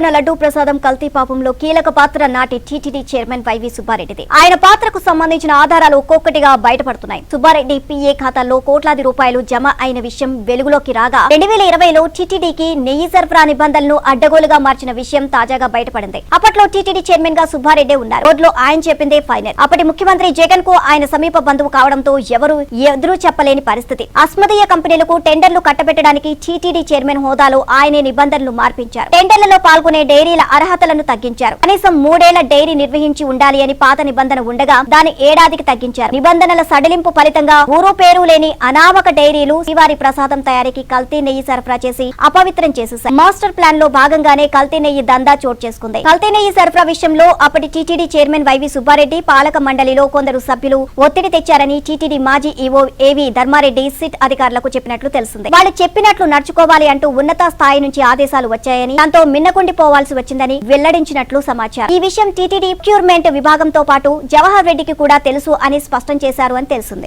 నూతన లడ్డూ ప్రసాదం కల్తీ పాపంలో కీలక పాత్ర నాటి టీటీడీ చైర్మన్ వైవి సుబ్బారెడ్డిది. ఆయన పాత్రకు సంబంధించిన ఆధారాలు ఒక్కొక్కటిగా బయటపడుతున్నాయి. సుబ్బారెడ్డి పిఏ ఖాతాల్లో కోట్లాది రూపాయలు జమ అయిన విషయం వెలుగులోకి రాగా రెండు వేల ఇరవైలో టీటీడీకి నెయ్యి సరఫరా నిబంధనలను అడ్డగోలుగా మార్చిన విషయం తాజాగా బయటపడింది. అప్పట్లో టీటీడీ చైర్మన్గా సుబ్బారెడ్డి ఉన్నారు. రోడ్లో ఆయన చెప్పిందే ఫైనల్. అప్పటి ముఖ్యమంత్రి జగన్కు ఆయన సమీప బంధువు కావడంతో ఎవరు ఎదురు చెప్పలేని పరిస్థితి. అస్మదీయ కంపెనీలకు టెండర్లు కట్టబెట్టడానికి టీటీడీ చైర్మన్ హోదాలో ఆయనే నిబంధనలు మార్పించారు. టెండర్లలో పాల్గొనే డైరీల అర్హతలను తగ్గించారు. కనీసం మూడేళ్ళ డైరీ నిర్వహించి ఉండాలి అని పాత నిబంధన ఉండగా దాని ఏడాదికి తగ్గించారు. నిబంధనల సడలింపు ఫలితంగా ఊరు పేరు లేని అనామక డైరీలు శ్రీవారి ప్రసాదం తయారీకి కల్తీ నెయ్యి సరఫరా చేసి అపవిత్రం చేసేశారు మాస్టర్ ప్లాన్లో భాగంగానే కల్తీ నెయ్యి దందా చోటు చేసుకుంది. కల్తీ నెయ్యి సరఫరా విషయంలో అప్పటి టీటీడీ చైర్మన్ వైవి సుబ్బారెడ్డి పాలక మండలిలో కొందరు సభ్యులు ఒత్తిడి తెచ్చారని టీటీడీ మాజీ ఈవో ఏవి ధర్మారెడ్డి సిట్ అధికారులకు చెప్పినట్లు తెలిసింది. వాళ్ళు చెప్పినట్లు నడుచుకోవాలి అంటూ ఉన్నత స్థాయి నుంచి ఆదేశాలు వచ్చాయని దాంతో మిన్నకుండిపోవాల్సి వచ్చిందని వెల్లడించినట్లు సమాచారం. ఈ విషయం టీటీడీ క్యూర్మెంట్ విభాగంతో పాటు జవహర్ రెడ్డికి కూడా తెలుసు అని స్పష్టం చేశారు అని తెలిసింది.